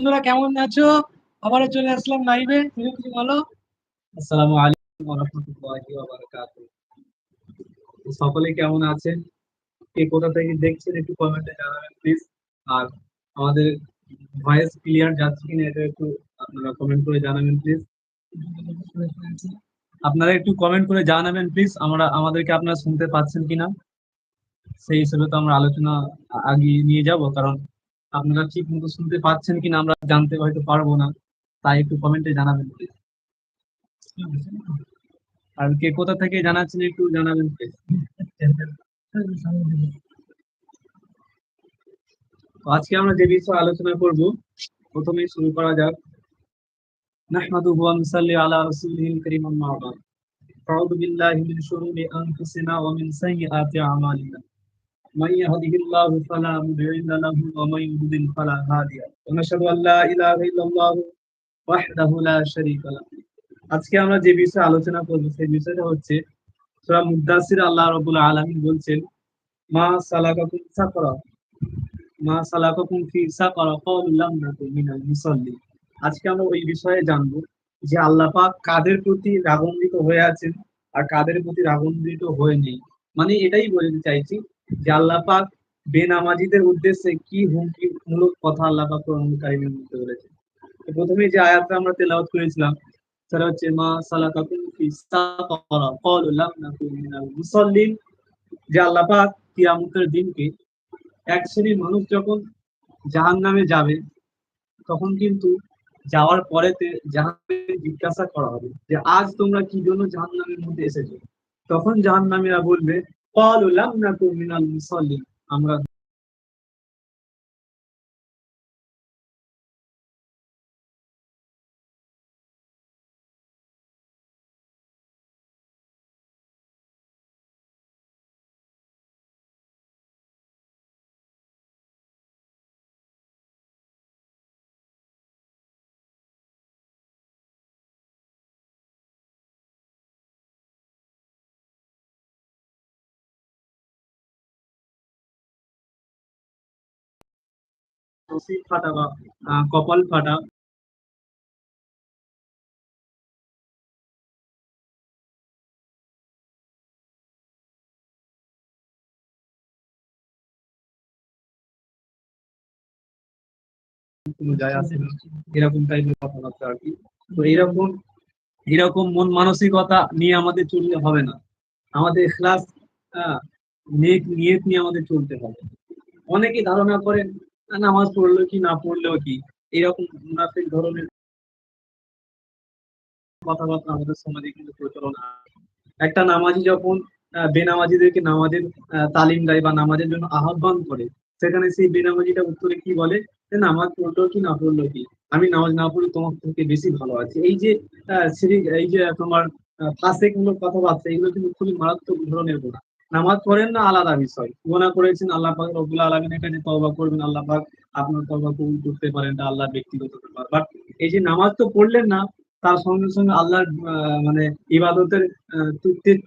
বন্ধুরা, কেমন আছো? আবারও চলে আসলাম লাইভে তুমি কিছু বলো? আসসালামু আলাইকুম ওয়া রাহমাতুল্লাহি ওয়া বারাকাতুহু সকলে কেমন আছেন? কে কোথা থেকে দেখছেন একটু কমেন্টে জানাবেন প্লিজ আর আমাদের ভয়েস ক্লিয়ার যাচ্ছে কিনা এটা একটু আপনারা কমেন্ট করে জানাবেন প্লিজ আপনারা একটু কমেন্ট করে জানাবেন প্লিজ আমরা, আমাদেরকে আপনারা শুনতে পাচ্ছেন কিনা? সেই হিসেবে তো আমরা আলোচনা আগিয়ে নিয়ে যাব, কারণ আপনারা ঠিক মতো শুনতে পাচ্ছেন কিনা আমরা জানতে হয়তো পারব না, তাই একটু কমেন্টে জানাবেন। আর কে কোথা থেকে জানাচ্ছেন একটু জানাবেন আজকে আমরা যে বিষয়ে আলোচনা করব, প্রথমেই শুরু করা যাক। নাহমাদু ওয়া নুসাল্লি আলা রাসূলিল কারীম আম্মা বাদ। আউযু বিল্লাহি মিন শুরুরি আনফুসিনা ওয়া মিন সাইয়্যাতি আমালিনা। من يهده الله فلا مضل له ومن يضلل فلا هادي له. ونشهد ان لا اله الا الله وحده لا شريك له. আজকে আমরা যে বিষয়ে আলোচনা করব, সেই বিষয়টা হচ্ছে সূরা মুদাসসির আল্লাহ রাব্বুল আলামিন বলছেন, মা সালাকাকুম সাকরা, মা সালাকাকুম ফি সাকরা ক্বালু লাম নাকুম মিনাল মুসাল্লি. আজকে আমরা ওই বিষয়ে জানব যে আল্লাহ পাক কাদের প্রতি রাগান্বিত হয়ে আছেন আর কাদের প্রতি রাগান্বিত হয়ে নেই। মানে এটাই বলতে চাইছি যে আল্লাহ পাক বেনামাজিদের উদ্দেশ্যে কি হুমকি মূলক কথা আল্লাহ পাক মধ্যে প্রথমে যে আয়াতটা আমরা তেলাওয়াত করেছিলাম, সেটা হচ্ছে, মা ফি সাকরা ক্বালু লাম মিনাল মুসাল্লিন যে আল্লাহ পাক কিয়ামতের দিনকে এক শ্রেণির মানুষ যখন জাহান্নামে যাবে, তখন কিন্তু যাওয়ার পরেতে জাহান্নামে জিজ্ঞাসা করা হবে যে, আজ তোমরা কি জন্য জাহান্নামের মধ্যে এসেছ? তখন জাহান্নামীরা বলবে আমরা নসিব ফাটা বা কপাল ফাটা কোনো যায় আসে না। এরকম টাইপের কথাবার্তা আর কি তো এরকম এরকম মন মানসিকতা নিয়ে আমাদের চললে হবে না। আমাদের ক্লাস নেক নিয়ত নিয়ে আমাদের চলতে হবে। অনেকে ধারণা করেন "না, নামাজ পড়ল কি, না পড়লেও কি, এরকম মুনাফিক ধরনের কথাবার্তা আমাদের সমাজে কিন্তু প্রচলন। একটা নামাজি যখন বেনামাজিদেরকে নামাজের তালিম দেয় বা নামাজের জন্য আহ্বান করে, সেখানে সেই বেনামাজিটা উত্তরে কি বলে যে, নামাজ পড়ল কি, না পড়ল কি, আমি নামাজ না পড়লে তোমার থেকে বেশি ভালো আছে এই যে এই যে তোমার ফাঁসেক মূলক কথাবার্তা, এগুলো কিন্তু খুবই মারাত্মক ধরনের গোনা নামাজ পড়েন না আলাদা বিষয়। গোনা করেছেন আল্লাহ পাক রব্বুল আলমিনের কাছে তওবা করবেন, আল্লাহ পাক আপনার তওবা কবুল করতে পারেন, এটা আল্লাহ ব্যক্তিগত ব্যাপার। বাট এই যে নামাজ তো পড়লেন না, তার সঙ্গে সঙ্গে আল্লাহর মানে ইবাদতের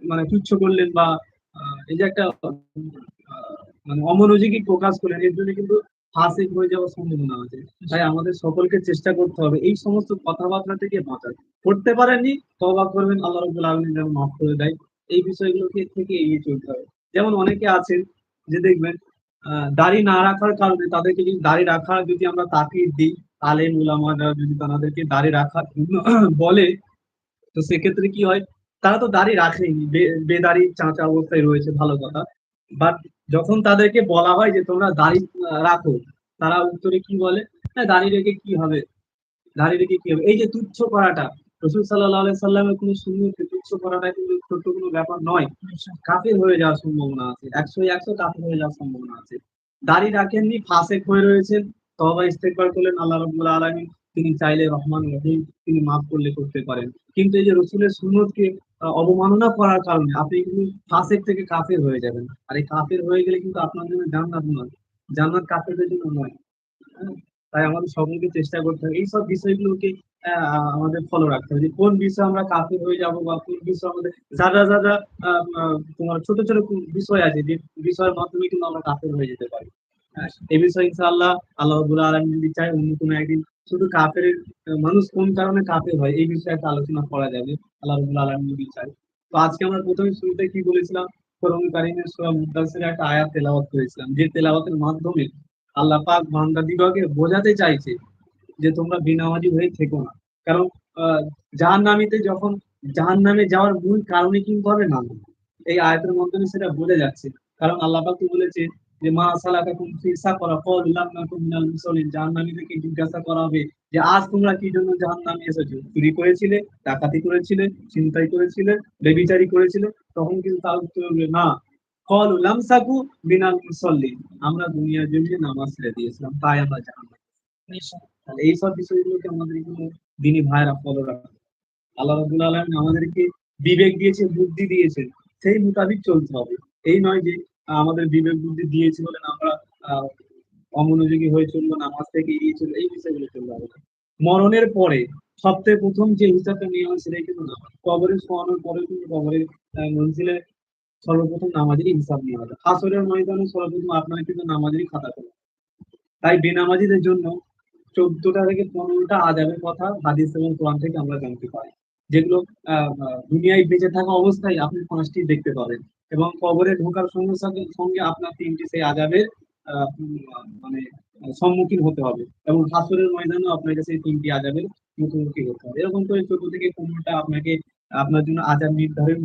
মানে তুচ্ছ করলেন বা এই যে একটা মানে অমনোযোগী প্রকাশ করলেন, এর জন্য কিন্তু ফাঁসিক হয়ে যাওয়ার সম্ভাবনা আছে। তাই আমাদের সকলকে চেষ্টা করতে হবে এই সমস্ত কথাবার্তা থেকে বাঁচার। করতে পারেননি তবা করবেন, আল্লাহ রবুল আলমিন যেন মাফ করে দেয়। এই বিষয়গুলোকে থেকে এড়িয়ে চলতে হবে। যেমন অনেকে আছেন যে দেখবেন দাড়ি না রাখার কারণে তাদেরকে যদি দাড়ি রাখার যদি আমরা তাকিদ দিই আলেম উলামারা যদি তাদেরকে দাড়ি রাখার বলে, তো সেক্ষেত্রে কি হয়, তারা তো দাড়ি রাখেনি। বেদাড়ি, চাঁচা অবস্থায় রয়েছে, ভালো কথা। বাট যখন তাদেরকে বলা হয় যে তোমরা দাড়ি রাখো, তারা উত্তরে কি বলে হ্যাঁ দাড়ি রেখে কি হবে? দাড়ি রেখে কি হবে? এই যে তুচ্ছ করাটা রসুল সাল্লাহ সাল্লামের কোনো সুন্নতকে তুচ্ছ করাটা কিন্তু ছোট্ট কোনো ব্যাপার নয়। কাফের হয়ে যাওয়ার সম্ভাবনা আছে, একশো একশো কাফের হয়ে যাওয়ার সম্ভাবনা আছে। দাড়ি রাখেননি ফাঁসেক হয়ে রয়েছেন তবা ইস্তেকবার করলেন আল্লাহ রব্বুল আলমী তিনি চাইলে রহমান রহিম, তিনি মাফ করলে করতে পারেন। কিন্তু এই যে রসুলের সুন্নতকে অবমাননা করার কারণে আপনি কিন্তু ফাঁসেক থেকে কাফের হয়ে যাবেন। আর এই কাফের হয়ে গেলে কিন্তু আপনার জন্য জান্নাত নয়, জান্নাত কাফেরদের জন্য নয়। হ্যাঁ? তাই আমাদের সকলকে চেষ্টা করতে হবে। এইসব বিষয়গুলোকে আমাদের ফলো রাখতে হবে। কোন বিষয়ে আমরা কাফের হয়ে যাব বা কোন বিষয় আমাদের যারা যারা তোমার ছোট ছোট বিষয় আছে যে বিষয়ের মাধ্যমে কিন্তু আমরা কাফের হয়ে যেতে পারি। হ্যাঁ, এই বিষয়ে ইনশাআল্লাহ আল্লাহ রাব্বুল আলামিন যদি চায় অন্য কোনো একদিন শুধু কাফের মানুষ কোন কারণে কাফের হয় এই বিষয়ে একটা আলোচনা করা যাবে আল্লাহ রবুল আলমী যদি চাই তো আজকে আমরা প্রথমে শুরুতে কি বলেছিলাম? কোরআন কারিমের সূরা মুদাসসিরের একটা আয়াত তেলাওয়াত করেছিলাম। যে তেলাওয়াতের মাধ্যমে আল্লাহ পাক বান্দা দিগকে বোঝাতে চাইছে যে তোমরা বিনামাজি হয়ে থেকো না। কারণ জাহান নামিতে যখন জাহান নামে যাওয়ার মূল কারণে কিন্তু হবে না এই আয়াতের মাধ্যমে সেটা বোঝা যাচ্ছে। কারণ আল্লাহ পাক বলেছে যে, মা সালাকাকুম ফি সাকরা ক্বালু লাম নাকুম মিনাল মুসাল্লিন। জাহান্নামীদেরকে জিজ্ঞাসা করা হবে যে, আজ তোমরা কি জন্য জাহান্নামে এসেছ? চুরি করেছিলে, ডাকাতি করেছিলে চিন্তাই করেছিলে, বেবিচারি করেছিলে, তখন কিন্তু তার উত্তর হবে না ক্বালু লাম সাকু মিনাল মুসাল্লিন। আমরা দুনিয়ার জন্য নামাজ ছেড়ে দিয়েছিলাম, তাই আমরা জাহান্নামে তাহলে এই সব বিষয়গুলোকে আমাদের এগুলো দিনী ভাইরা ফলো রাখা আল্লাহ রাবুল আলম আমাদেরকে বিবেক দিয়েছে, বুদ্ধি দিয়েছে, সেই মোতাবিক চলতে হবে। এই নয় যে আমাদের বিবেক বুদ্ধি দিয়েছে বলে আমরা অমনোযোগী হয়ে চলবো, নামাজ থেকে এড়িয়ে চলবো, এই বিষয়গুলো চলতে হবে। মরণের পরে সবথেকে প্রথম যে হিসাবটা নিয়ে হয় সেটাই কিন্তু নামাজ। কবরে শোয়ানোর পরে কিন্তু কবরে মঞ্জিলে সর্বপ্রথম নামাজেরই হিসাব নিয়ে হবে আসরের ময়দানে সর্বপ্রথম আপনার কিন্তু নামাজেরই খাতা করে তাই বেনামাজিদের জন্য চোদ্দটা থেকে পনেরোটা আজাবের কথা হাদিস এবং কোরআন থেকে আমরা জানতে পারি। যেগুলো দুনিয়ায় বেঁচে থাকা অবস্থায় আপনি পাঁচটি দেখতে পাবেন এবং কবরে ঢোকার সঙ্গে সঙ্গে আপনার তিনটি সেই আজাবের মানে সম্মুখীন হতে হবে এবং হাসরের ময়দানেও আপনাকে সেই তিনটি আজাবের মুখোমুখি হতে হবে। এরকম করে চোদ্দ থেকে পনেরোটা আপনাকে আপনার জন্য আজাব নির্ধারিত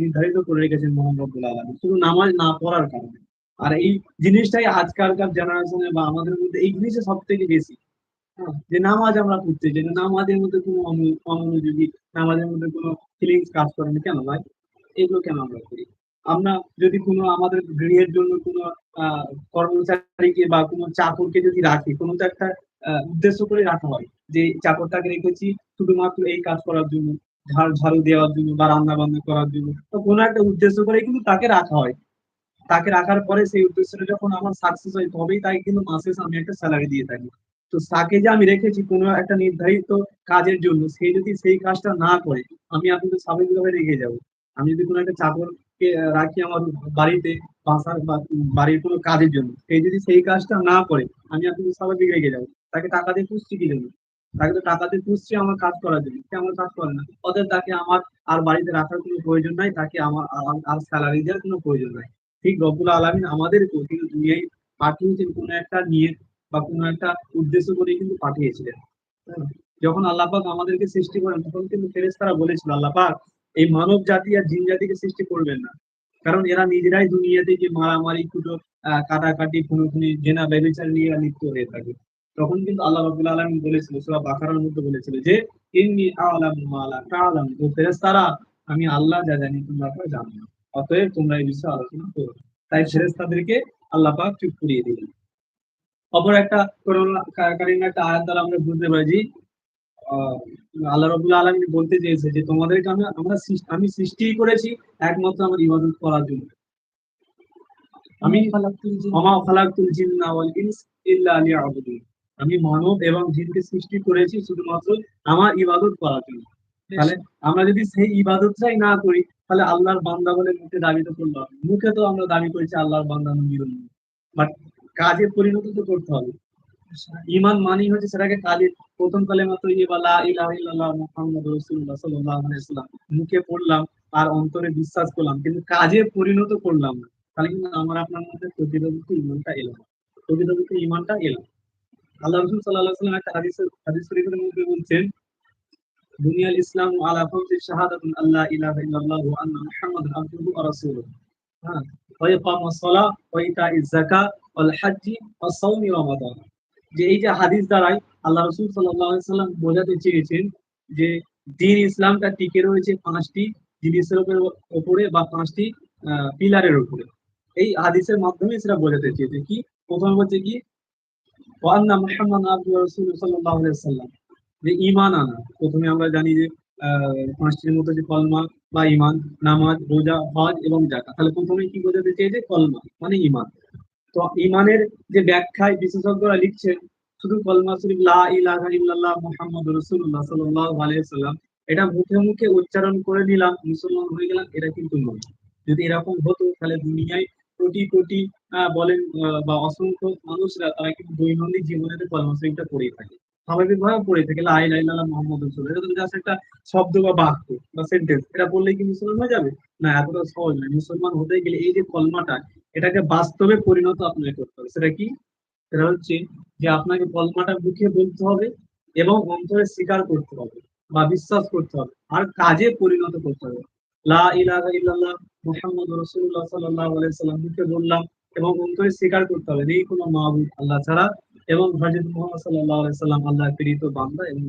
নির্ধারিত করে রেখেছেন মোহাম্মদ আলম শুধু নামাজ না পড়ার কারণে। আর এই জিনিসটাই আজকালকার জেনারেশনে বা আমাদের মধ্যে এই জিনিসটা সব থেকে বেশি। যে নামাজ আমরা পড়তে চাই নামাজের মধ্যে কোনো অমনোযোগী, নামাজের মধ্যে কোনো ফিলিংস কাজ করে না কেন ভাই? এগুলো কেন আমরা করি? আমরা যদি কোনো আমাদের গৃহের জন্য কোনো কর্মচারীকে বা কোনো চাকরকে যদি রাখি, কোনো তো একটা উদ্দেশ্য করে রাখা হয় যে চাকরটাকে রেখেছি শুধুমাত্র এই কাজ করার জন্য, ঝাড়, ঝাড়ু দেওয়ার জন্য বা রান্না বান্না করার জন্য, তো কোনো একটা উদ্দেশ্য করে কিন্তু তাকে রাখা হয়। তাকে রাখার পরে সেই উদ্দেশ্যটা যখন আমার সাকসেস হয় তবেই তাকে কিন্তু মাসে আমি একটা স্যালারি দিয়ে থাকি। তো তাকে যে আমি রেখেছি কোনো একটা নির্ধারিত কাজের জন্য, সে যদি সেই কাজটা না করে, আমি আপনি তো স্বাভাবিকভাবে রেখে যাব। আমি যদি কোনো একটা চাকরকে রাখি আমার বাড়িতে, বাসার বাড়ির কোনো কাজের জন্য, সে যদি সেই কাজটা না করে, আমি আপনি তো স্বাভাবিক রেখে যাব। তাকে টাকা দিয়ে পুষছি কি জন্য? তাকে তো টাকা দিয়ে পুষছি আমার কাজ করার জন্য। সে আমার কাজ করে না। অতএব তাকে আমার আর বাড়িতে রাখার কোনো প্রয়োজন নাই, তাকে আমার আর স্যালারি দেওয়ার কোনো প্রয়োজন নাই। ঠিক রব্বুল আলমিন আমাদের কিন্তু দুনিয়ায় পাঠিয়েছেন কোনো একটা নিয়ে বা কোনো একটা উদ্দেশ্য করে কিন্তু পাঠিয়েছিলেন। যখন আল্লাপাক আমাদেরকে সৃষ্টি করেন, তখন কিন্তু ফেরেস্তারা বলেছিল আল্লাপাক এই মানব জাতি আর জিন জাতিকে সৃষ্টি করবেন না। কারণ এরা নিজেরাই দুনিয়াতে যে মারামারি কুটো কাটাকাটি, খুনোখুনি, জেনা ব্যবচার নিয়ে লিপ্ত হয়ে থাকে। তখন কিন্তু আল্লাহ রাবুল আলম বলেছিল, সুরা বাকারার মধ্যে বলেছিল যে, ইন্নি আলাম মালা কালাম ও ফেরেস্তারা আমি আল্লাহ যা জানি, তোমরা জানো। না অতএব তোমরা এই বিষয়ে আলোচনা করো তাই ফেরেস্তাদেরকে আল্লাহ পাক চুপ করিয়ে দিলেন। অপর একটা করোনা একটা আয়াত দ্বারা আমরা বুঝতে পারি আল্লাহ রবুল্লা আলমী বলতে চেয়েছে যে তোমাদেরকে আমি আমরা আমি সৃষ্টি করেছি একমাত্র আমার ইবাদত করার জন্য। আমি আমি মানব এবং জিনকে সৃষ্টি করেছি শুধুমাত্র আমার ইবাদত করার জন্য। তাহলে আমরা যদি সেই ইবাদতটাই না করি তাহলে আল্লাহর বান্দা বলে মুখে দাবি তো করলাম মুখে তো আমরা দাবি করেছি আল্লাহর বান্দা বাট কাজে পরিণত তো করতে হবে। ইমান মানি হচ্ছে সেটাকে কাজে প্রথম কালে মাত্র ইয়ে বা লা ইল্লাল্লাহ মুহাম্মদ রাসূলুল্লাহ সাল্লাল্লাহু আলাইহি মুখে পড়লাম আর অন্তরে বিশ্বাস করলাম, কিন্তু কাজে পরিণত করলাম না। তাহলে কিন্তু আমার আপনার মধ্যে প্রতিরোধক ইমানটা এলো প্রতিরোধক ইমানটা এলো আল্লাহ রসুল সাল্লাহ সাল্লাম একটা হাদিস হাদিস শরীফের মধ্যে বলছেন, দুনিয়াল ইসলাম আলা ফামসি শাহাদাতুন আল্লাহ ইলাহা ইল্লাল্লাহ ওয়া আন্না মুহাম্মাদান আবদুহু ওয়া রাসূলুহু। হ্যাঁ ওয়া ইকামাস সালাহ ওয়া ওয়াল হাজ্জি রমাদান। যে এই যে হাদিস দ্বারাই আল্লাহ রসুল সাল্লাম বোঝাতে চেয়েছেন যে দিন ইসলামটা টিকে রয়েছে পাঁচটি জিনিসের উপরে বা পাঁচটি পিলারের উপরে এই হাদিসের মাধ্যমে সেটা বোঝাতে চেয়েছে কি? প্রথম হচ্ছে কি ওয়ান্না মুহাম্মদ আব্দুল রসুল সাল্লাম যে ইমান আনা, প্রথমে আমরা জানি যে পাঁচটির মতো যে কলমা বা ইমান নামাজ, রোজা, হজ এবং জাকা তাহলে প্রথমে কি বোঝাতে চেয়েছে? কলমা মানে ইমান তো ইমানের যে ব্যাখ্যায় বিশেষজ্ঞরা লিখছেন, শুধু কলমা শরীফ, লা ইলাহা ইল্লাল্লাহ মুহাম্মদ সাল্লাল্লাহু আলাইহি সাল্লাম এটা মুখে মুখে উচ্চারণ করে নিলাম, মুসলমান হয়ে গেলাম, এটা কিন্তু নয়। যদি এরকম হতো, তাহলে দুনিয়ায় কোটি কোটি বলেন বা অসংখ্য মানুষরা তারা কিন্তু দৈনন্দিন জীবনে কলমা শরীফটা পড়ে থাকে। স্বাভাবিকভাবে পড়ে থাকে, লা ইলাহা ইল্লাল্লাহ মুহাম্মাদুর রাসূলুল্লাহ। এটা তো জাস্ট একটা শব্দ বা বাক্য বা সেন্টেন্স এটা বললেই কি মুসলমান হয়ে যাবে? না, এতটা সহজ নয়। মুসলমান হতে গেলে এই যে কলমাটা, এটাকে বাস্তবে পরিণত আপনাকে করতে হবে। সেটা কি? সেটা হচ্ছে যে আপনাকে কলমাটা মুখে বলতে হবে এবং অন্তরে স্বীকার করতে হবে বা বিশ্বাস করতে হবে আর কাজে পরিণত করতে হবে। লা ইলাহা ইল্লাল্লাহ মুহাম্মাদুর রাসূলুল্লাহ সাল্লাল্লাহু আলাইহি সাল্লাম মুখে বললাম এবং অন্তরে স্বীকার করতে হবে। নেই কোনো মাহবুব আল্লাহ ছাড়া এবং হজরত মোহাম্মদ সাল্লাহ সাল্লাম আল্লাহর প্রেরিত বান্দা এবং।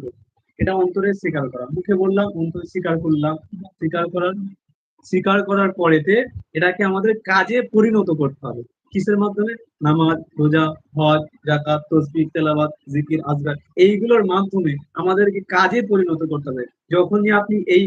এটা অন্তরে স্বীকার করা। মুখে বললাম, অন্তরে স্বীকার করলাম। স্বীকার করার স্বীকার করার পরেতে এটাকে আমাদের কাজে পরিণত করতে হবে। কিসের মাধ্যমে? নামাজ, রোজা, হজ জাকাত তসবিহ, তেলাওয়াত, জিকির আজগার এইগুলোর মাধ্যমে আমাদেরকে কাজে পরিণত করতে হবে। যখনই আপনি এই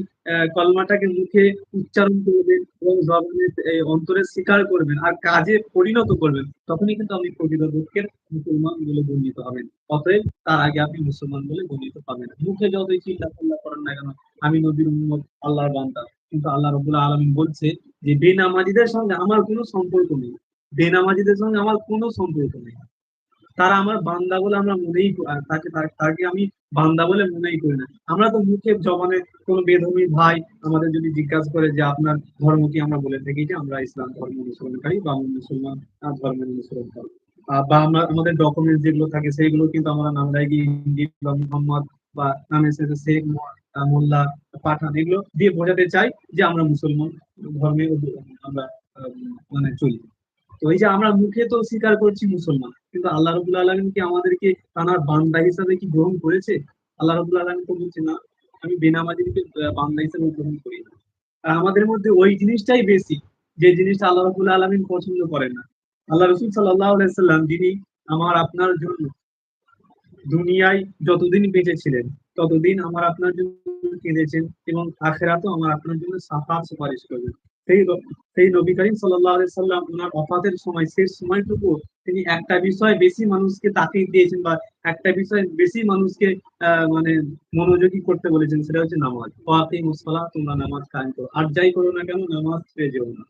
কলমাটাকে মুখে উচ্চারণ করবেন এবং জবানে এই অন্তরে স্বীকার করবেন আর কাজে পরিণত করবেন, তখনই কিন্তু আপনি প্রকৃত দুঃখের মুসলমান বলে গণ্যিত হবেন। অতএব তার আগে আপনি মুসলমান বলে গণ্যিত পাবেন। মুখে যতই চিন্তা ভাবনা করেন না কেন, আমি নবীর উম্মত, আল্লাহর বান্দা। কিন্তু আল্লাহ রবুল্লাহ আলমিন বলছে যে, বেনামাজিদের সঙ্গে আমার কোনো সম্পর্ক নেই। বেনামাজিদের সঙ্গে আমার কোনো সম্পর্ক নেই। তারা আমার বান্দা বলে আমরা মনেই তাকে তাকে- আমি বান্দা বলে মনেই করি না। আমরা তো মুখে জবানে কোনো বেধর্মী ভাই আমাদের যদি জিজ্ঞাসা করে যে আপনার ধর্ম কি আমরা বলে থাকি যে আমরা ইসলাম ধর্ম অনুসরণকারী বা মুসলমান আহ, ধর্মের অনুসরণকারী। বা আমরা আমাদের ডকুমেন্ট যেগুলো থাকে সেইগুলো কিন্তু আমরা নাম রাখি বা মোহাম্মদ বা নামের সাথে শেখ মোল্লা পাঠান এগুলো দিয়ে বোঝাতে চাই যে আমরা মুসলমান ধর্মে আমরা মানে চলি। এই যে আমরা মুখে তো স্বীকার করছি মুসলমান, কিন্তু আল্লাহ রবুল আলমিন কি আমাদেরকে তার বান্দা হিসাবে কি গ্রহণ করেছে? আল্লাহ রবুল আলমিন তো বলছে, না, আমি বেনামাজিকে বান্দা হিসাবে গ্রহণ করি না। আর আমাদের মধ্যে ওই জিনিসটাই বেশি, যে জিনিসটা আল্লাহ রবুল আলমিন পছন্দ করে না। আল্লাহ রসুল সাল্লাহ সাল্লাম যিনি আমার আপনার জন্য দুনিয়ায় যতদিন বেঁচে ছিলেন, ততদিন আমার আপনার জন্য কেঁদেছেন এবং আখেরাতেও আমার আপনার জন্য সাফা সুপারিশ করবেন। সেই সেই নবী করিম সাল্লাহ সাল্লাম ওনার অফাতের সময় শেষ সময়টুকু তিনি একটা বিষয় বেশি মানুষকে তাকিদ দিয়েছেন বা একটা বিষয় বেশি মানুষকে মানে মনোযোগী করতে বলেছেন, সেটা হচ্ছে নামাজ। ওয়াকি মুসলা তোমরা নামাজ কায়েম করো। আর যাই করো না কেন, নামাজ ছেড়ে যেও না।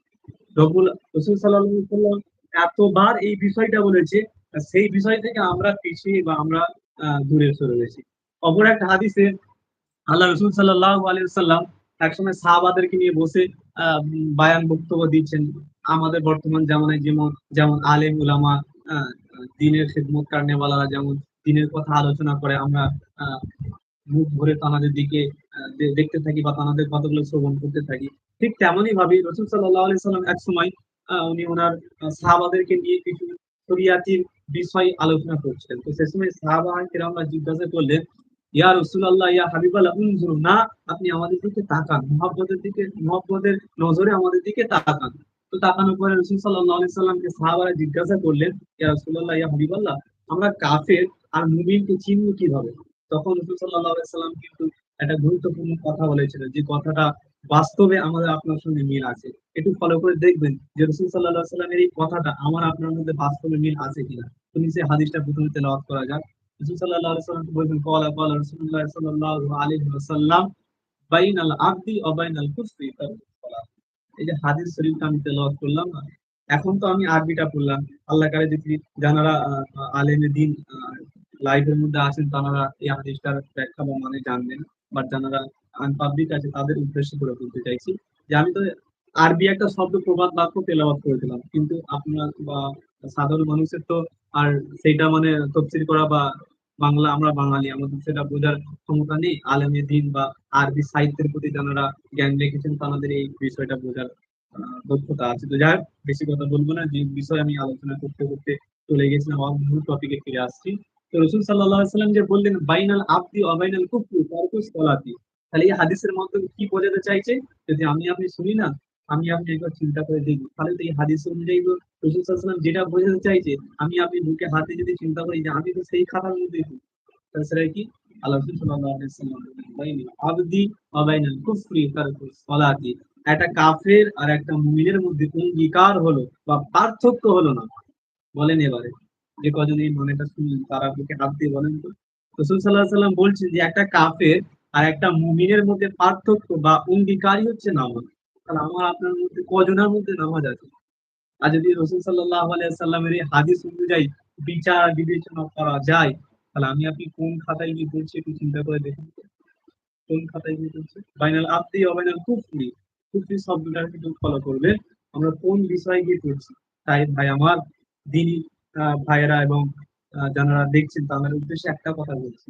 রবুল রসুল সাল্লাহ সাল্লাম এতবার এই বিষয়টা বলেছে, সেই বিষয় থেকে আমরা পিছিয়ে বা আমরা দূরে সরে গেছি। অপর একটা হাদিসে আল্লাহ রসুল সাল্লাহ আলিয়াল্লাম একসময় সাহাবাদেরকে নিয়ে বসে বায়ান বক্তব্য দিচ্ছেন। আমাদের বর্তমান জামানায় যেমন যেমন আলেম উলামা দিনের খেদমত কারণেওয়ালারা যেমন দিনের কথা আলোচনা করে, আমরা মুখ ভরে তানাদের দিকে দেখতে থাকি বা তানাদের কথাগুলো শ্রবণ করতে থাকি। ঠিক তেমনই ভাবে রসুল সাল্লাহ আলি সাল্লাম এক সময় উনি ওনার সাহাবাদেরকে নিয়ে কিছু শরিয়াতির বিষয় আলোচনা করছিলেন তো সে সময় সাহাবা কেরামরা জিজ্ঞাসা করলেন ইয়া রসুল্লাহ ইয়া হাবিবাল্লাহ, উনজুরু না, আপনি আমাদের দিকে তাকান। মহাব্বতের দিকে, মহাব্বতের নজরে আমাদের দিকে তাকান। তো তাকানোর পরে রসুল সাল্লাহ আলি সাল্লামকে সাহাবারা জিজ্ঞাসা করলেন, ইয়া রসুল্লাহ ইয়া হাবিবাল্লাহ, আমরা কাফের আর মুমিনকে চিনব কীভাবে? তখন রসুল সাল্লাহ আলি সাল্লাম কিন্তু একটা গুরুত্বপূর্ণ কথা বলেছিলেন যে কথাটা বাস্তবে আমাদের আপনার সঙ্গে মিল আছে। একটু ফলো করে দেখবেন যে রসুল সাল্লাহ সাল্লামের এই কথাটা আমার আপনার মধ্যে বাস্তবে মিল আছে কিনা। তুমি সে হাদিসটা প্রথমে তেলাওয়াত করা যাক। এই যে আমি করলাম না, এখন তো আমি আরবিটা পড়লাম। আল্লাহ কারে যদি যারা আলেমে দিন লাইভের মধ্যে আছেন তারা এই হাদিসটার ব্যাখ্যা বা মানে জানবেন। বাট যারা আনপাবলিক আছে, তাদের উদ্দেশ্য করে বলতে চাইছি যে আমি তো আরবি একটা শব্দ প্রবাদ বাক্য তেলাওয়াত করে দিলাম। কিন্তু আপনার বা সাধারণ মানুষের তো আর সেইটা মানে তফসিল করা বা বাংলা, আমরা বাঙালি, আমাদের সেটা বোঝার ক্ষমতা নেই। আলেমে দিন বা আরবি সাহিত্যের প্রতি যারা জ্ঞান রেখেছেন, তাদের এই বিষয়টা বোঝার দক্ষতা আছে। তো যাই বেশি কথা বলব না। যে বিষয় আমি আলোচনা করতে করতে চলে গেছিলাম, আমার মূল টপিকে ফিরে আসছি। তো রসুল সাল্লাহ সাল্লাম যে বললেন, বাইনাল আব্দি অবাইনাল কুফরি তারকুস সলাতি। তাহলে এই হাদিসের মাধ্যমে কি বোঝাতে চাইছে? যদি আমি, আপনি শুনি না আমি আপনি একবার চিন্তা করে দেখব তাহলে তো এই হাদিস অনুযায়ী তো রসুল সাল্লাম যেটা বোঝাতে চাইছে, আমি আপনি বুকে হাতে যদি চিন্তা করি যে আমি তো সেই খাতার মধ্যে সেটা কি? আল্লাহ রসুল একটা কাফের আর একটা মুমিনের মধ্যে অঙ্গীকার হলো বা পার্থক্য হলো না। বলেন এবারে, যে কজন এই মানেটা শুনলেন, তারা বুকে হাত দিয়ে বলেন তো। রসুল সাল্লাহ সাল্লাম বলছেন যে একটা কাফের আর একটা মুমিনের মধ্যে পার্থক্য বা অঙ্গীকারই হচ্ছে নামাজ তাহলে আমার আপনার মধ্যে কজনের মধ্যে নামাজ আছে। আর যদি রসুল সাল্লাহ আলাইসাল্লামের এই হাদিস অনুযায়ী বিচার, বিবেচনা করা যায়, তাহলে আমি আপনি কোন খাতায় গিয়ে পড়ছি একটু চিন্তা করে দেখুন। কোন খাতায় বাইনাল অবাইনাল কুফরি। কুফরি শব্দটা একটু ফলো করবে আমরা কোন বিষয়ে গিয়ে পড়ছি? তাই ভাই আমার দিনী ভাইয়েরা এবং যারা দেখছেন, তাদের উদ্দেশ্যে একটা কথা বলছি।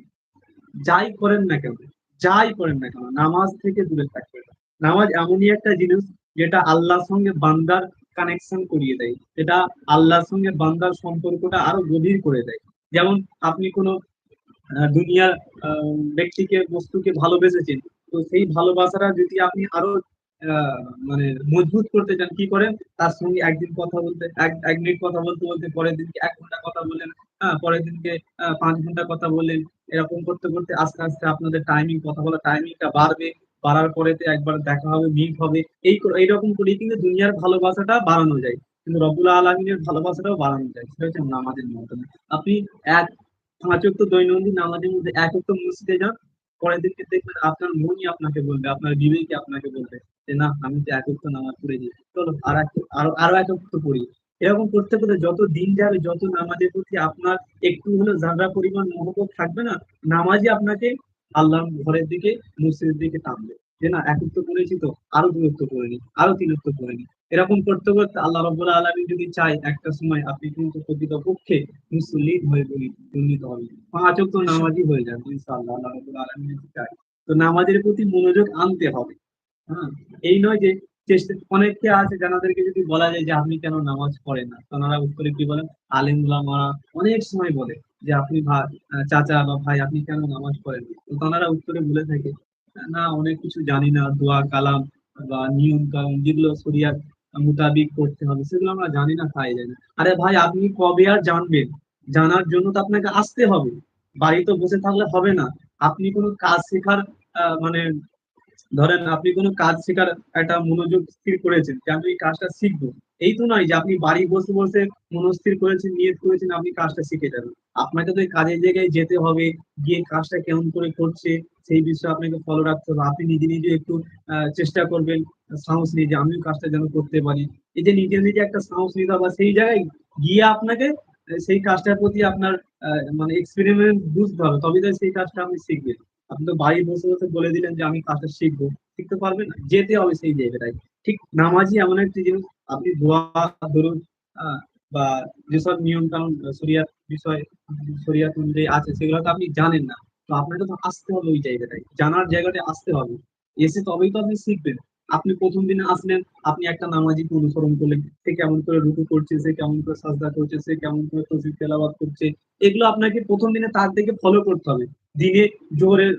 যাই করেন না কেন, যাই করেন না কেন, নামাজ থেকে দূরে থাকবে না। নামাজ এমনই একটা জিনিস যেটা আল্লাহর সঙ্গে বান্দার কানেকশন করিয়ে দেয়। যেটা আল্লাহর সঙ্গে বান্দার সম্পর্কটা আরও গভীর করে দেয়। যেমন আপনি কোনো দুনিয়ার ব্যক্তিকে, বস্তুকে ভালোবেসেছেন, তো সেই ভালোবাসাটা যদি আপনি আরও মানে মজবুত করতে চান, কি করেন? তার সঙ্গে একদিন কথা বলতে, এক মিনিট কথা বলতে বলতে পরের দিনকে এক ঘণ্টা কথা বললেন হ্যাঁ পরের দিনকে পাঁচ ঘণ্টা কথা বললেন এরকম করতে করতে আস্তে আস্তে আপনাদের টাইমিং কথা বলা টাইমিংটা বাড়বে। বাড়ার পরেতে একবার দেখা হবে মিট হবে, এই এইরকম করেই কিন্তু দুনিয়ার ভালোবাসাটা বাড়ানো যায়। কিন্তু রবুল আলমিনের ভালোবাসাটাও বাড়ানো যায়। সেটা হচ্ছে নামাজের মাধ্যমে আপনি এক, পাঁচ ওয়াক্ত দৈনন্দিন নামাজের মধ্যে এক ওয়াক্ত মসজিদে যান, পরের দিনকে দেখবেন আপনার মনই আপনাকে বলবে, আপনার বিবেকই আপনাকে বলবে যে, না, আমি তো এক ওয়াক্ত নামাজ পড়েছি চলো, আর এক, আরও আরও এক ওয়াক্ত পড়ি। এরকম করতে করতে যত দিন যাবে, যত নামাজের প্রতি আপনার একটু হলেও জাগরা পরিমাণ মহব্বত থাকবে না, নামাজই আপনাকে আল্লাহর ঘরের দিকে, মসজিদের দিকে টানবে। যে না, একত্র করেছি তো, আরও দূরত্ব করে নি, আরও তিনত্ব করে নি। এরকম করতে করতে আল্লাহ রব্বুল আলমী যদি চাই একটা সময় আপনি কিন্তু প্রকৃতপক্ষে মুসল্লিদ হয়ে উন্নীত হবে পাঁচ তো নামাজই হয়ে যাবে ইনশাআল্লাহ আল্লাহ রব্বুল আলমী যদি চাই তো নামাজের প্রতি মনোযোগ আনতে হবে। হ্যাঁ এই নয় যে চেষ্টা অনেকে আছে যাদেরকে যদি বলা যায় যে, আপনি কেন নামাজ পড়েন না? তারা উত্তরে কি বলেন? আলেম উলামারা অনেক সময় বলে। যে আপনি চাচা বা ভাই আপনি কেন নামাজ পড়েন? তো তারা উত্তরে বলে থাকে, না, অনেক কিছু জানি না, দোয়া, কালাম বা নিয়ম কালাম যেগুলো শরিয়ার মোতাবিক করতে হবে, সেগুলো আমরা জানি না জানি আরে ভাই, আপনি কবে আর জানবেন? জানার জন্য তো আপনাকে আসতে হবে। বাড়িতে বসে থাকলে হবে না। আপনি কোনো কাজ শেখার মানে ধরেন আপনি কোনো কাজ শেখার একটা মনোযোগ স্থির করেছেন যে, আমি এই কাজটা শিখব। এই তো নয় যে আপনি বাড়ি বসে বসে মনস্থির করেছেন, নিয়ত করেছেন, আপনি কাজটা শিখে যাবেন। আপনাকে তো কাজের জায়গায় যেতে হবে, গিয়ে কাজটা কেমন করে করছে সেই বিষয়ে আপনাকে ফলো রাখতে হবে। আপনি নিজে নিজে একটু চেষ্টা করবেন, সাহস নিয়ে যে আমিও কাজটা যেন করতে পারি। এই যে নিজে নিজে একটা সাহস নিতে হবে, সেই জায়গায় গিয়ে আপনাকে সেই কাজটার প্রতি আপনার মানে এক্সপেরিমেন্ট বুঝতে হবে। তবে তো সেই কাজটা আপনি শিখবেন। আপনি তো বাড়ি বসে বসে বলে দিলেন যে আমি কাজটা শিখব। শিখতে পারবেন না, যেতে হবে সেই জায়গাটাই ঠিক নামাজই এমন একটি জিনিস, আপনি দোয়া ধরুন বা যেসব নিয়ম কানুন শরিয়াত বিষয় শরিয়াত যে আছে সেগুলো তো আপনি জানেন না। তো আপনাকে তো আসতে হবে ওই জায়গাটায়, জানার জায়গাটা আসতে হবে। এসে তবেই তো আপনি শিখবেন। আপনি প্রথম দিনে আসলেন, আপনি একটা নামাজিকে অনুসরণ করলেন, সে কেমন করে রুকু করছে, সে কেমন করে সাজদা করছে, সে কেমন করে তসবিহ তেলাবাদ করছে, এগুলো আপনাকে প্রথম দিনে তার থেকে ফলো করতে হবে। দিনে জোহরের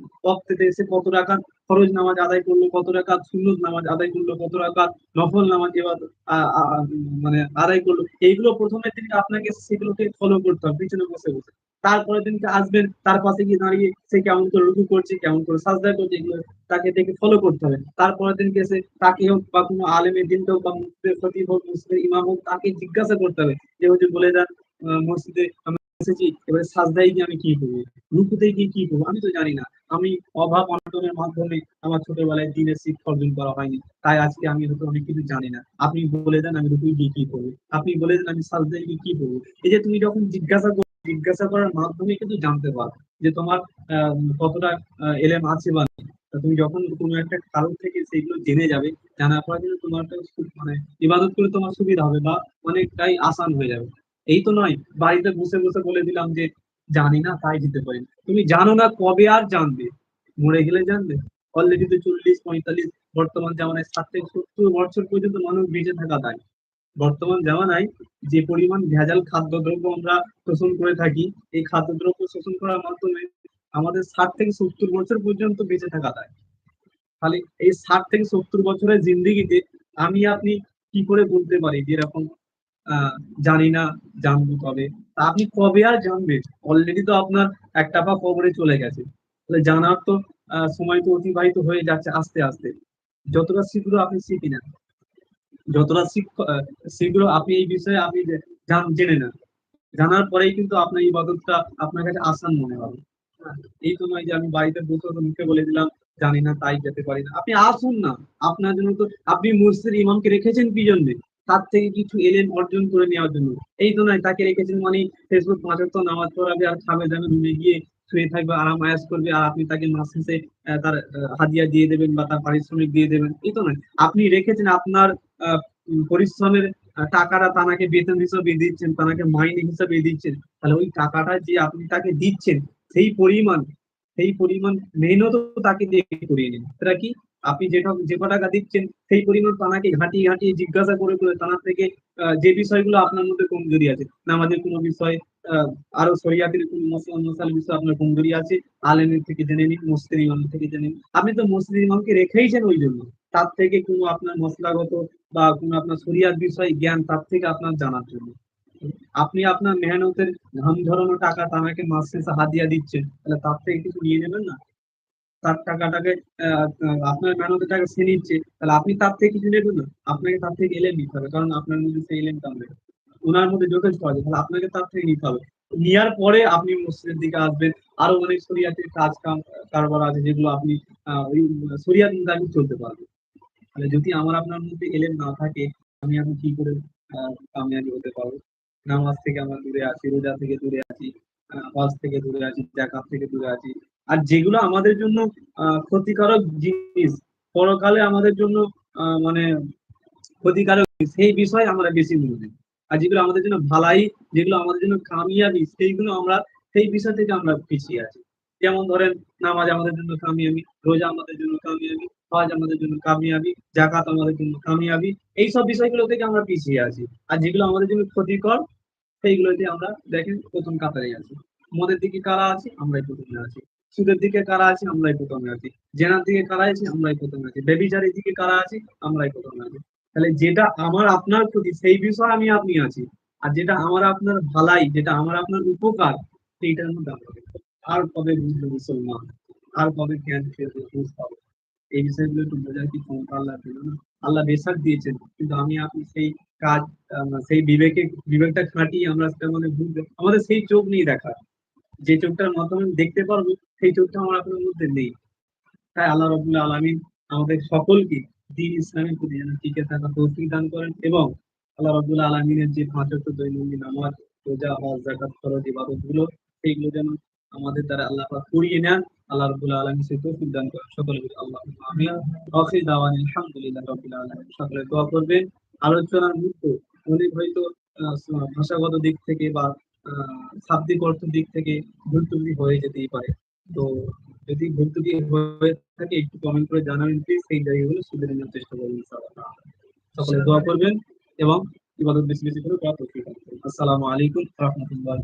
থেকে এসে কত রাকাত ফরজ নামাজ আদায় করল, কত রাকাত সুন্নত নামাজ আদায় করল, কত রাকাত নফল নামাজ এবার মানে আদায় করল, এইগুলো প্রথমের দিনকে আপনাকে সেগুলোকে ফলো করতে হবে, পিছনে বসে বসে। তারপরের দিনকে আসবেন, তার পাশে গিয়ে দাঁড়িয়ে সে কেমন করে রুকু করছে, কেমন করে সাজদা করছে, এগুলো তাকে দেখে ফলো করতে হবে। তারপরের দিনকে এসে তাকে হোক বা কোনো আলেমের দিন হোক বা মুসলিমের খতিব হোক মুসলিমের ইমাম হোক, তাকে জিজ্ঞাসা করতে হবে যে হচ্ছে বলে যান মসজিদে এসেছি এবারে সাজদায় গিয়ে আমি কি করব? রুকুতে গিয়ে কি করব? আমি তো জানি না। আমি অভাব অনটনের মাধ্যমে আমার ছোটবেলায় দিনের শিক্ষা অর্জন করা হয়নি। তাই আজকে আমি হয়তো অনেক কিছু জানি না। আপনি বলে দেন আমি রুকুই গিয়ে কি করব? আপনি বলে দেন আমি সাজদায় গিয়ে কি করব? এই যে তুমি যখন জিজ্ঞাসা জিজ্ঞাসা করার মাধ্যমে কিন্তু জানতে পারো যে তোমার কতটা এলেম আছে বা তুমি যখন কোনো একটা কারণ থেকে সেগুলো জেনে যাবে, জানার পরে কিন্তু তোমার মানে ইবাদত করে তোমার সুবিধা হবে বা অনেকটাই আসান হয়ে যাবে। এই তো নয় বাড়িতে বসে বসে বলে দিলাম যে জানি না তাই দিতে পারি তুমি জানো না কবে আর জানবে? মরে গেলে জানবে। অলরেডি তো চল্লিশ পঁয়তাল্লিশ বর্তমান জামানায় ষাট থেকে সত্তর বছর পর্যন্ত মানুষ বেঁচে থাকা দায়। বর্তমান জামানায় যে পরিমাণ ভেজাল খাদ্যদ্রব্য আমরা শোষণ করে থাকি এই খাদ্যদ্রব্য শোষণ করার মাধ্যমে আমাদের ষাট থেকে সত্তর বছর পর্যন্ত বেঁচে থাকা দায়। তাহলে এই ষাট থেকে সত্তর বছরের জিন্দিগিতে আমি আপনি কি করে বলতে পারি যে এরকম আহ, জানি না জানব কবে। আপনি কবে আর জানবেন? অলরেডি তো আপনার একটা পা কবরে চলে গেছে। তাহলে জানার তো সময় তো অতিবাহিত হয়ে যাচ্ছে আস্তে আস্তে। যতটা শীঘ্র আপনি শিখি নেন। যতটা শীঘ্র আপনি এই বিষয়ে আপনি জান- না জানার পরেই কিন্তু আপনার এই ইবাদতটা আপনার কাছে আসান মনে হবে। এই তো নয় যে আমি বাড়িতে বসে মুখে বলে দিলাম, জানি না তাই যেতে পারি না। আপনি আসুন না। আপনার জন্য তো আপনি মসজিদের ইমামকে রেখেছেন কি জন্য? তার থেকে কিছু এলেন অর্জন করে নেওয়ার জন্য। এই তো নয় তাকে রেখেছেন মানে ফেসবুক পাঁচ তো নামাজ পড়াবে আর খাবে দাবে রুমে গিয়ে শুয়ে থাকবে, আরাম আয়াস করবে আর আপনি তাকে মাস শেষে তার হাদিয়া দিয়ে দেবেন বা তার পারিশ্রমিক দিয়ে দেবেন। এই তো নয় আপনি রেখেছেন আপনার পরিশ্রমের টাকাটা তাকে বেতন হিসাবে দিচ্ছেন তাকে মাইনে হিসাবে দিচ্ছেন। তাহলে ওই টাকাটা যে আপনি তাকে দিচ্ছেন, সেই পরিমাণ সেই পরিমাণ মেহনত তাকে দিয়ে করিয়ে নিন। সেটা কি? আপনি যেটা যে টাকা দিচ্ছেন, সেই পরিমাণ তানাকে ঘাটিয়ে ঘাটিয়ে জিজ্ঞাসা করে করে তানার থেকে যে বিষয়গুলো আপনার মধ্যে কমজোরি আছে, নামাজের কোনো বিষয় আরও শরিয়াতের কোন মশলা বিষয় আপনার কমজোরি আছে, আলেমের থেকে জেনে নিন মসজিদ ইমাম থেকে জেনে নিন। আপনি তো মসজিদ ইমামকে রেখেইছেন ওই জন্য। তার থেকে কোনো আপনার মশলাগত বা কোনো আপনার শরিয়াত বিষয়, জ্ঞান তার থেকে আপনার জানার জন্য। আপনি আপনার মেহনতের ঘাম ধরানো টাকা তানাকে মাস শেষে হাদিয়া দিচ্ছেন, তাহলে তার থেকে কিছু নিয়ে নেবেন না? তার টাকাটাকে আপনার মেহনতের টাকা সে নিচ্ছে, তাহলে আপনি তার থেকে কিছু নেবেন না। আপনাকে তার থেকে এলেন নিতে হবে, কারণ আপনার মধ্যে সেই এলেনটা নেই। ওনার মধ্যে যথেষ্ট আছে তাহলে আপনাকে তার থেকে নিতে হবে। নেওয়ার পরে আপনি মসজিদের দিকে আসবেন, আরও অনেক শরিয়াতের কাজ কাম, কারবার আছে যেগুলো আপনি শরিয়াত মোতাবেক চলতে পারবেন। তাহলে যদি আমার আপনার মধ্যে এলেন না থাকে, আমি আপনি কি করে কামিয়াবি হতে পারব? নামাজ থেকে আমার দূরে আছি, রোজা থেকে দূরে আছি। হজ থেকে দূরে আছি জাকাত থেকে দূরে আছি। আর যেগুলো আমাদের জন্য ক্ষতিকারক জিনিস, পরকালে আমাদের জন্য মানে ক্ষতিকারক, সেই বিষয়ে আমরা বেশি মনে দিই আর যেগুলো আমাদের জন্য ভালাই, যেগুলো আমাদের জন্য কামিয়াবি সেইগুলো আমরা, সেই বিষয় থেকে আমরা পিছিয়ে আছি। যেমন ধরেন, নামাজ আমাদের জন্য কামিয়াবি রোজা আমাদের জন্য কামিয়াবি হজ আমাদের জন্য কামিয়াবি জাকাত আমাদের জন্য কামিয়াবি এইসব বিষয়গুলো থেকে আমরা পিছিয়ে আছি। আর যেগুলো আমাদের জন্য ক্ষতিকর সেইগুলোতে আমরা দেখেন প্রথম কাতারে আছি। মদের দিকে কারা আছি? আমরাই প্রথমে আছি। সুদের দিকে কারা আছি? আমরাই প্রথমে আছি। জেনার দিকে কারা আছি? আমরাই প্রথমে আছি। বেবিচারের দিকে কারা আছি? আমরাই প্রথমে আছি। তাহলে যেটা আমার আপনার ক্ষতি, সেই বিষয়ে আমি আপনি আছি। আর যেটা আমার আপনার ভালাই, যেটা আমার আপনার উপকার, সেইটার মধ্যে আমরা আর কবে বুঝবে মুসলমান? আর কবে জ্ঞান এই বিষয়গুলো একটু বোঝার কি ক্ষমতা আল্লাহ দিল না? আল্লাহ বেশাক দিয়েছেন। কিন্তু আমি, আপনি সেই কাজ সেই বিবেকে, বিবেকটা খাটিয়ে আমরা মানে আমাদের সেই চোখ নেই দেখা যে চোখটার মাধ্যমে দেখতে পারব, সেই চোখটা আমার আপনার মধ্যে নেই। তাই আল্লাহ রবুল্লাহ আলমিন আমাদের সকলকে দিন ইসলামের প্রতি যেন টিকে থাকা তৌফিক দান করেন এবং আল্লাহ রবুল্লাহ আলমিনের যে পাঁচ দৈনন্দিন আমার রোজা, হজ জাকাত ফরজ ইবাদতগুলো সেইগুলো যেন আমাদের দ্বারা আল্লাহ করিয়ে নেন। আল্লাহ সে তৌফিক দান করেন সকলে আল্লাহ আমি আখির দাওয়ানি আলহামদুলিল্লাহ সকলে দোয়া করবেন। আলোচনার মধ্যে অনেক হয়তো ভাষাগত দিক থেকে বা শাব্দিক অর্থ দিক থেকে ভুল হয়ে যেতেই পারে। তো যদি ভুল হয়ে থাকে, একটু কমেন্ট করে জানাবেন প্লিজ সেই জায়গাগুলো সুবিধা নেওয়ার চেষ্টা করবেন সকলে দোয়া করবেন এবং ইবাদত বেশি বেশি করে আসসালামু আলাইকুম রহমতুল্লাহ